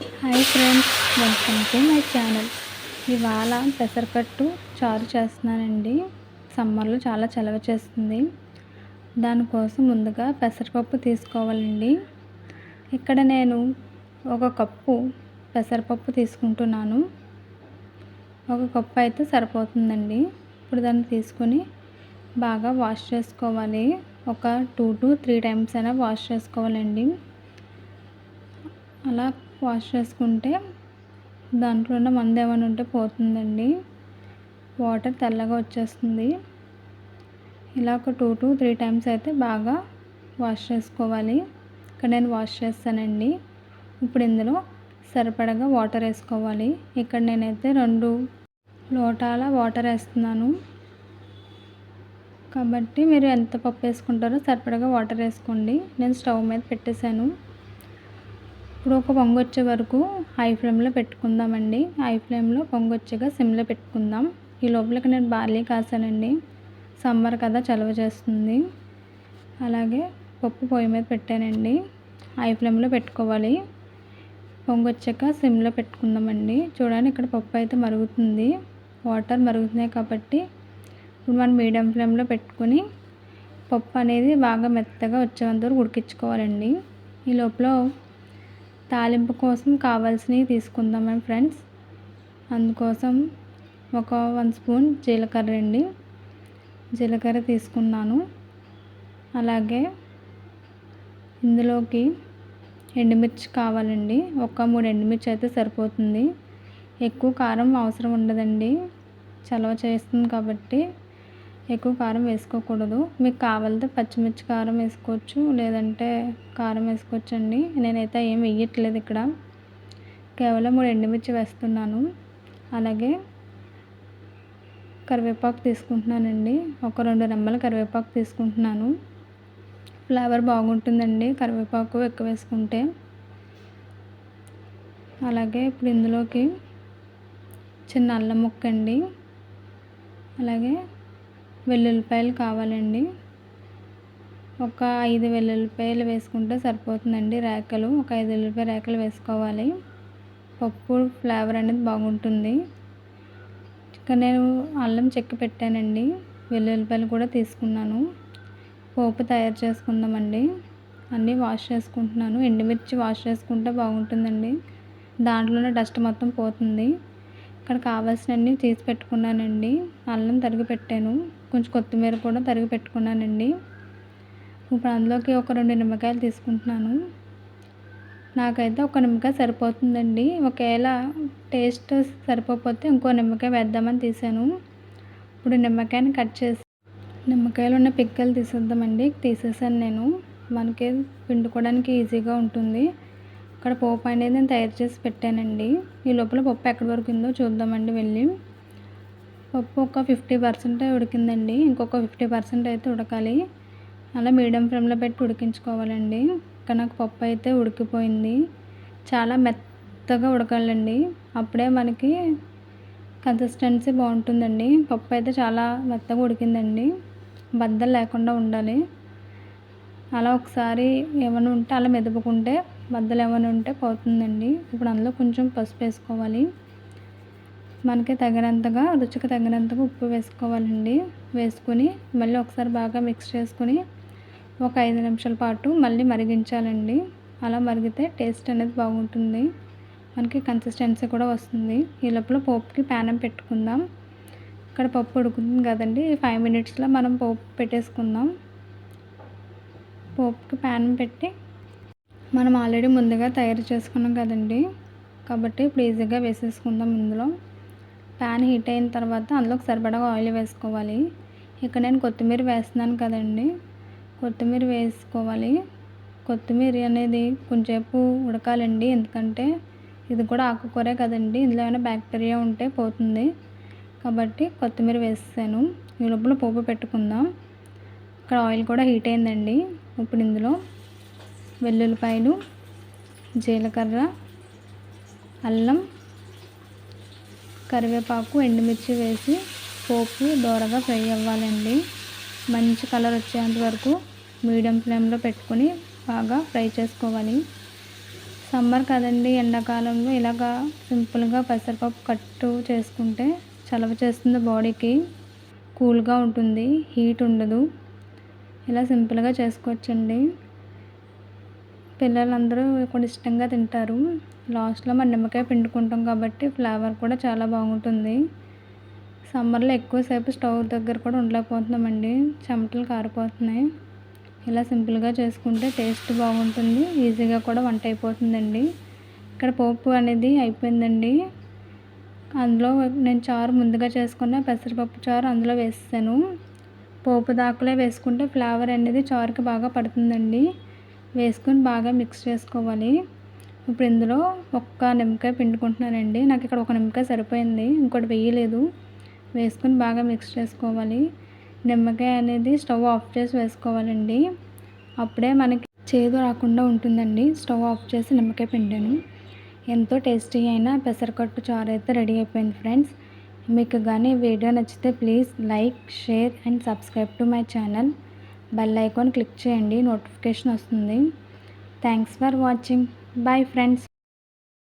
Hi friends welcome to my channel. ఇవాళ పెసరకట్టు చారు చేస్తున్నానండి. సమ్మర్లో చాలా చలవ చేస్తుంది. దానికోసం ముందుగా పెసరపప్పు తీసుకోవాలండి. ఇక్కడ నేను ఒక కప్పు పెసరపప్పు తీసుకుంటున్నాను. ఒక కప్పు అయితే సరిపోతుందండి. ఇప్పుడు దాన్ని తీసుకొని బాగా వాష్ చేసుకోవాలి. ఒక టూ టు త్రీ టైమ్స్ అయినా వాష్ చేసుకోవాలండి. అలా వాష్ చేసుకుంటే దాంట్లో ఉన్న మందు ఏమైనా ఉంటే పోతుందండి. వాటర్ తెల్లగా వచ్చేస్తుంది. ఇలా ఒక టూ టు త్రీ టైమ్స్ అయితే బాగా వాష్ చేసుకోవాలి. ఇక్కడ నేను వాష్ చేస్తానండి. ఇప్పుడు ఇందులో సరిపడగా వాటర్ వేసుకోవాలి. ఇక్కడ నేనైతే రెండు లోటాల వాటర్ వేస్తున్నాను. కాబట్టి మీరు ఎంత పప్పు వేసుకుంటారో సరిపడగా వాటర్ వేసుకోండి. నేను స్టవ్ మీద పెట్టేశాను. ఇప్పుడు ఒక పొంగొచ్చే వరకు హై ఫ్లేమ్లో పెట్టుకుందామండి. హై ఫ్లేమ్లో పొంగొచ్చగా సిమ్లో పెట్టుకుందాం. ఈ లోపలికి నేను బార్లీ కాసానండి. సమ్మర్ కదా చలవ చేస్తుంది. అలాగే పప్పు పొయ్యి మీద పెట్టానండి. హై ఫ్లేమ్లో పెట్టుకోవాలి. పొంగొచ్చాక సిమ్లో పెట్టుకుందామండి. చూడండి ఇక్కడ పప్పు అయితే మరుగుతుంది. వాటర్ మరుగుతున్నాయి కాబట్టి ఇప్పుడు మనం మీడియం ఫ్లేమ్లో పెట్టుకుని పప్పు అనేది బాగా మెత్తగా వచ్చేంత వరకు ఉడికించుకోవాలండి. ఈ లోపల తాలింపు కోసం కావాల్సినవి తీసుకుందాం ఫ్రెండ్స్. అందుకోసం ఒక వన్ స్పూన్ జీలకర్ర అండి. జీలకర్ర తీసుకున్నాను. అలాగే ఇందులోకి ఎండుమిర్చి కావాలండి. ఒక మూడు ఎండుమిర్చి అయితే సరిపోతుంది. ఎక్కువ కారం అవసరం ఉండదండి. చలవ చేస్తుంది కాబట్టి ఎక్కువ కారం వేసుకోకూడదు. మీకు కావాలంటే పచ్చిమిర్చి కారం వేసుకోవచ్చు లేదంటే కారం వేసుకోవచ్చు అండి నేనైతే ఏం వేయట్లేదు ఇక్కడ. కేవలం మూడు ఎండుమిర్చి వేస్తున్నాను. అలాగే కరివేపాకు తీసుకుంటున్నానండి. ఒక రెండు రెమ్మల కరివేపాకు తీసుకుంటున్నాను. ఫ్లేవర్ బాగుంటుందండి కరివేపాకు ఎక్కువ వేసుకుంటే. అలాగే ఇప్పుడు ఇందులోకి చిన్న అల్లం ముక్క అండి అలాగే వెల్లుల్లిపాయలు కావాలండి. ఒక ఐదు వెల్లుల్లిపాయలు వేసుకుంటే సరిపోతుందండి రేకలు. ఒక ఐదు వెల్లుల్లిపాయ రేకలు వేసుకోవాలి. పప్పు ఫ్లేవర్ అనేది బాగుంటుంది. ఇక్కడ నేను అల్లం చెక్కి పెట్టానండి. వెల్లుల్లిపాయలు కూడా తీసుకున్నాను. పోపు తయారు చేసుకుందామండి. అన్నీ వాష్ చేసుకుంటున్నాను. ఎండుమిర్చి వాష్ చేసుకుంటే బాగుంటుందండి. దాంట్లోనే డస్ట్ మొత్తం పోతుంది. ఇక్కడ కావాల్సినవన్నీ తీసి పెట్టుకున్నానండి. అల్లం తరిగి పెట్టాను. కొంచెం కొత్తిమీర కూడా తరిగి పెట్టుకున్నానండి. ఇప్పుడు అందులోకి ఒక రెండు నిమ్మకాయలు తీసుకుంటున్నాను. నాకైతే ఒక నిమ్మకాయ సరిపోతుందండి. ఒకవేళ టేస్ట్ సరిపోతే ఇంకో నిమ్మకాయ వేద్దామని తీసాను. ఇప్పుడు నిమ్మకాయని కట్ చేసి నిమ్మకాయలు ఉన్న పిక్కలు తీసేద్దామండి. తీసేసాను నేను. మనకి పిండుకోవడానికి ఈజీగా ఉంటుంది. అక్కడ పోపు అనేది నేను తయారు చేసి పెట్టానండి. ఈ లోపల పప్పు ఎక్కడి వరకు ఉందో చూద్దామండి వెళ్ళి. పప్పు ఒక ఫిఫ్టీ పర్సెంట్ ఉడికిందండి. ఇంకొక ఫిఫ్టీ పర్సెంట్ అయితే ఉడకాలి. అలా మీడియం ఫ్లేమ్లో పెట్టి ఉడికించుకోవాలండి. ఇంకా నాకు పప్పు అయితే ఉడికిపోయింది. చాలా మెత్తగా ఉడకాలండి. అప్పుడే మనకి కన్సిస్టెన్సీ బాగుంటుందండి. పప్పు అయితే చాలా మెత్తగా ఉడికిందండి. బద్దలు లేకుండా ఉండాలి. అలా ఒకసారి ఏమైనా ఉంటే అలా మెదుపుకుంటే బద్దలు ఏమైనా ఉంటే పోతుందండి. ఇప్పుడు అందులో కొంచెం పసుపు వేసుకోవాలి. మనకి తగినంతగా రుచికి తగినంతగా ఉప్పు వేసుకోవాలండి. వేసుకుని మళ్ళీ ఒకసారి బాగా మిక్స్ చేసుకుని ఒక ఐదు నిమిషాల పాటు మళ్ళీ మరిగించాలండి. అలా మరిగితే టేస్ట్ అనేది బాగుంటుంది. మనకి కన్సిస్టెన్సీ కూడా వస్తుంది. ఈ లోపల పోపుకి ప్యానం పెట్టుకుందాం. ఇక్కడ పప్పు ఉడుకుతుంది కదండి. ఫైవ్ మినిట్స్లో మనం పోపు పెట్టేసుకుందాం. పోపుకి ప్యానం పెట్టి మనం ఆల్రెడీ ముందుగా తయారు చేసుకున్నాం కదండి. కాబట్టి ఇప్పుడు ఈజీగా వేసేసుకుందాం ఇందులో. ప్యాన్ హీట్ అయిన తర్వాత అందులోకి సరిపడా ఆయిల్ వేసుకోవాలి. ఇక్కడ నేను కొత్తిమీర వేస్తున్నాను కదండి. కొత్తిమీర వేసుకోవాలి. కొత్తిమీర అనేది కొంచెంసేపు ఉడకాలండి. ఎందుకంటే ఇది కూడా ఆకుకూరే కదండి. ఇందులో ఏమైనా బ్యాక్టీరియా ఉంటే పోతుంది. కాబట్టి కొత్తిమీర వేసాను. ఈ లోపల పోపు పెట్టుకుందాం. ఇక్కడ ఆయిల్ కూడా హీట్ అయిందండి. ఇప్పుడు ఇందులో వెల్లుల్లిపాయలు జీలకర్ర అల్లం కరివేపాకు ఎండుమిర్చి వేసి పోపు దోరగా ఫ్రై అవ్వాలండి. మంచి కలర్ వచ్చేంత వరకు మీడియం ఫ్లేమ్లో పెట్టుకొని బాగా ఫ్రై చేసుకోవాలి. సమ్మర్ కదండి ఎండాకాలంలో ఇలాగా సింపుల్గా పెసరపప్పు కట్టు చేసుకుంటే చలవ చేస్తుంది బాడీకి. కూల్గా ఉంటుంది హీట్ ఉండదు. ఇలా సింపుల్గా చేసుకోవచ్చండి. పిల్లలందరూ కూడా ఇష్టంగా తింటారు. లాస్ట్లో మన నిమ్మకాయ పిండుకుంటాం కాబట్టి ఫ్లేవర్ కూడా చాలా బాగుంటుంది. సమ్మర్లో ఎక్కువసేపు స్టవ్ దగ్గర కూడా ఉండలేకపోతున్నామండి. చెమటలు కారిపోతున్నాయి. ఇలా సింపుల్గా చేసుకుంటే టేస్ట్ బాగుంటుంది. ఈజీగా కూడా వంట అయిపోతుందండి. ఇక్కడ పోపు అనేది అయిపోయిందండి. అందులో నేను చారు ముందుగా చేసుకున్న పెసరపప్పు చారు అందులో వేసాను పోపు దాకలే వేసుకుంటే ఫ్లేవర్ అనేది చారుకి బాగా పడుతుందండి. వేసుకొని బాగా మిక్స్ చేసుకోవాలి. ఇప్పుడు ఇందులో ఒక్క నిమ్మకాయ పిండుకుంటున్నానండి. నాకు ఇక్కడ ఒక నిమ్మకాయ సరిపోయింది. ఇంకోటి వేయలేదు. వేసుకొని బాగా మిక్స్ చేసుకోవాలి. నిమ్మకాయ అనేది స్టవ్ ఆఫ్ చేసి వేసుకోవాలండి. అప్పుడే మనకి చేదు రాకుండా ఉంటుందండి. స్టవ్ ఆఫ్ చేసి నిమ్మకాయ పిండాను. ఎంతో టేస్టీ అయిన పెసరకట్టు చారు అయితే రెడీ అయిపోయింది ఫ్రెండ్స్. మీకు కానీ వీడియో నచ్చితే please like share and subscribe to my channel. Bell icon click చేయండి నోటిఫికేషన్ వస్తుంది. Thanks for watching. Bye friends.